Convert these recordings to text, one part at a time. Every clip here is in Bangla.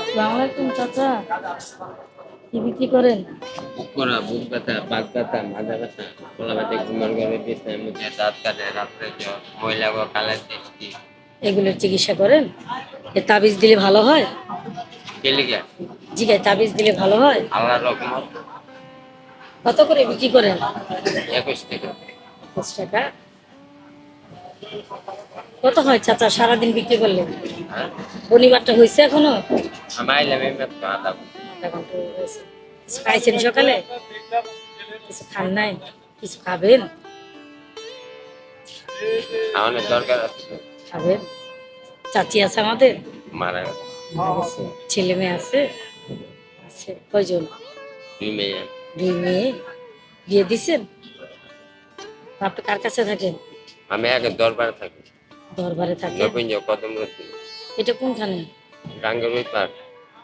আসসালামু চাচা। কি বিক্রি করেন? বুক করা বুক ব্যথা বাত ব্যথা মাথা ব্যথা গলা ব্যথা ঘুমার ঘরে বিছনার মধ্যে দাঁত কাটে রাত্রে জ্বর মহিলা গো কালের দৃষ্টি এগুলোর চিকিৎসা করেন? এ তাবিজ দিলে ভালো হয়? জিগায় তাবিজ দিলে ভালো হয়? আল্লাহ কত করে বিক্রি করেন? একুশ টাকা। টাকা। কত হয় চাচা? সারাদিন বিক্রি করলে? হ্যাঁ হয়েছে এখনও? কিছু খাইছেন সকালে? কিছু খান নাই? কিছু খাবেন? আমাদের দরকার আছে। খাবেন? চাচি আছে আমাদের? মারা মারা গেছে। ছেলে মেয়ে আছে? আছে। কয়জন? দুই মেয়ে। দুই মেয়ে। বিয়ে দিছেন? আপনি কার কাছে থাকেন? আমি আগে দরবারে থাকি। দরবারে থাকেন? নবীন কদম রতি এটা কোনখানে? গাঙ্গের ওই পার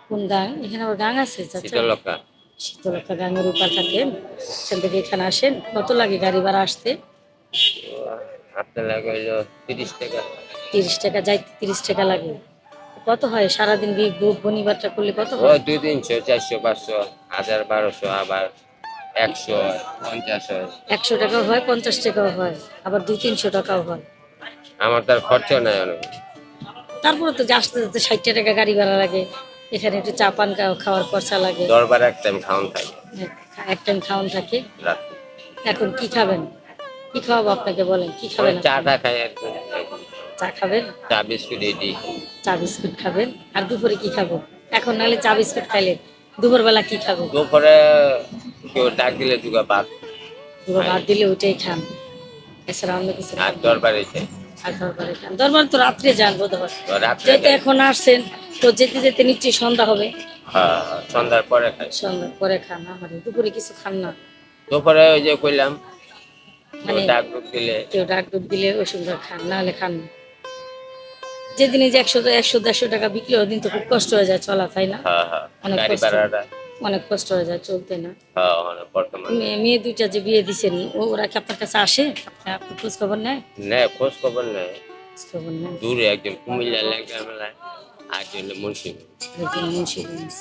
কোন গাং? এখানে আবার গাং আছে? চাচা শীতলকা শীতলক্ষা গাঙের উপর থাকেন সেখান থেকে এখানে আসেন। কত লাগে গাড়ি ভাড়া আসতে? হাতে লাগে হইল তিরিশ টাকা। তিরিশ টাকা যাইতে তিরিশ টাকা লাগে। কত হয়? সারাদিন বনিবারটা করলে কত হয়? দুই তিনশো চারশো পাঁচশো হাজার বারোশো আবার একশো পঞ্চাশ হয়। একশো টাকাও হয় পঞ্চাশ টাকাও হয় আবার দুই তিনশো টাকাও হয়। আমার তার খরচা নাই অনেক তারপরে তো আসতে যেতে ষাট টাকা গাড়ি ভাড়া লাগে এখানে একটু চা পান খাওয়া- খাওয়ার খরচা লাগে। দরবার এক টাইম খাওয়ান থাকে। এক টাইম খাওয়ান থাকে। এখন কি খাবেন? কি খাওয়াবো আপনাকে বলেন কি খাবেন চাটা খাই আর চা খাবেন? চা বিস্কুট এটি চা বিস্কুট খাবেন? আর দুপুরে কি খাব? এখন নাহলে চা বিস্কুট খাইলে দুপুরবেলা কি খাবেন দুপুরে কেউ ডাক দিলে দুগা ভাত ভাত দিলে ওইটাই খান। এছাড়া অন্য কিছু আর দরবারে যাই আর দরবারে খান। দরবার তো রাত্রে যান বোধ হয় তো রাত্রে যেহেতু এখন আসছেন তো যেতে যেতে নিশ্চয়ই সন্ধ্যা হবে। হ্যাঁ, সন্ধ্যার পরে খাই। সন্ধ্যার পরে খান আমার দুপুরে কিছু খান না। দুপুরে ওই যে কইলাম মানে- ডাক ডুক দিলে। কেউ ডাক ডুক দিলে ওই সময় খান না হলে খান না। যেদিনে যে একশো একশো দেড়শো টাকা বিক্রি ওদিন তো খুব কষ্ট হয়ে যায় চলা তাই না? হ্যাঁ হ্যাঁ। অনেক কষ্ট। অনেক কষ্ট হয়ে যায় চলতে না। হ্যাঁ বর্তমানে। মেয়ে মেয়ে দুইটা যে বিয়ে দিছেন ওরা কি আপনার কাছে আসে? আপনি খোঁজ খবর নেয়? নেয় খোঁজ খবর নেয়। দূরে একজন কুমিল্লা লেখা মেলায় আর একজন মুন্সি একজন মুন্সিগঞ্জ।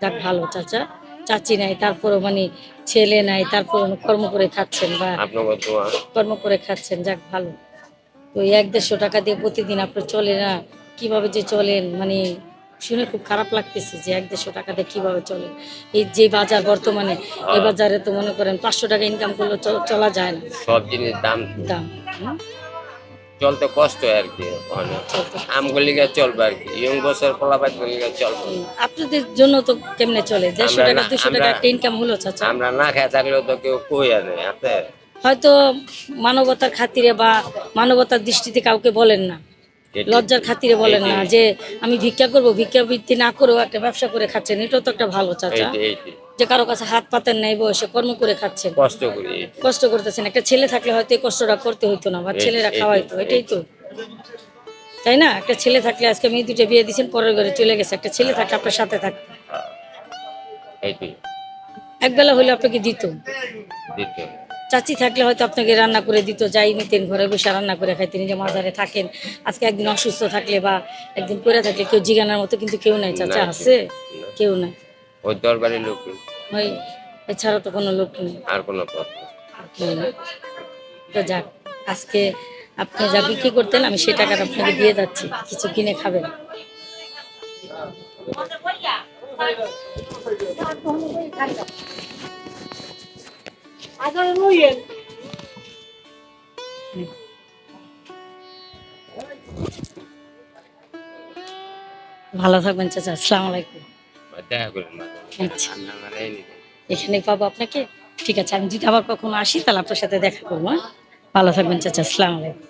যাক ভালো চাচা। চাচি নাই তারপরও মানে ছেলে নাই তারপর কর্ম করে খাচ্ছেন বা কর্ম করে খাচ্ছেন যাক ভালো। তো এক দেড়শো টাকা দিয়ে প্রতিদিন আপনার চলে না কীভাবে যে চলেন মানে শুনে খুব খারাপ লাগতেছে যে এক দেড়শো টাকাতে কীভাবে চলে? এই যে বাজার বর্তমানে এই বাজারে তো মনে করেন পাঁচশো টাকা ইনকাম করলে চলা যায় না। সব জিনিস দাম দাম চলতে কষ্ট আর কি অনেক চলতে। চলবে আর কি ইয়ং বছর গুলিকে চলবে। আপনাদের জন্য তো কেমনে চলে? দেড়শো টাকা দুশো টাকা একটা ইনকাম হলো চাচা। আমরা না খেয়ে থাকলেও তো কেউ কই আনে হয়তো মানবতার খাতিরে বা মানবতার দৃষ্টিতে কাউকে বলেন না। লজ্জার খাতিরে বলেন না যে আমি ভিক্ষা করব ভিক্ষা বৃত্তি না করেও একটা ব্যবসা করে খাচ্ছেন এটাও তো একটা ভালো চাচা। যে কারও কাছে হাত পাতেন নাই বয়সে কর্ম করে খাচ্ছেন। কষ্ট করি। কষ্ট করতেছেন। একটা ছেলে থাকলে হয়তো এই কষ্টটা করতে হইতো না বা ছেলেরা খাওয়াইতো এটাই তো। তাই না? একটা ছেলে থাকলে আজকে মেয়ে দুটো বিয়ে দিয়েছেন পরের ঘরে চলে গেছে। একটা ছেলে থাকলে আপনার সাথে থাকতো হ্যাঁ, একবেলা হলে আপনাকে দিত। দ্বিতীয় চাচি থাকলে হয়তো আপনাকে রান্না করে দিত যাই নিতেন ঘরে বসে রান্না করে খাইতেন যে মাজারে থাকেন আজকে একদিন অসুস্থ থাকলে বা একদিন পরে থাকলে কেউ জিগানোর মতো কিন্তু কেউ নাই চাচা আছে? কেউ নাই। ওই দরবারের লোক ওই এছাড়া তো কোনো লোক নেই। আর কোনো পথ কেউ নেই। তো যাক আজকে আপনি যা বিক্রি করতেন আমি সেই টাকাটা আপনাকে দিয়ে যাচ্ছি। কিছু কিনে খাবেন। ভালো থাকবেন চাচা আসসালামু আলাইকুম। এখানে পাবো আপনাকে? ঠিক আছে আমি যদি আবার কখনো আসি তাহলে আপনার সাথে দেখা করব হ্যাঁ? ভালো থাকবেন চাচা আসসালামু আলাইকুম।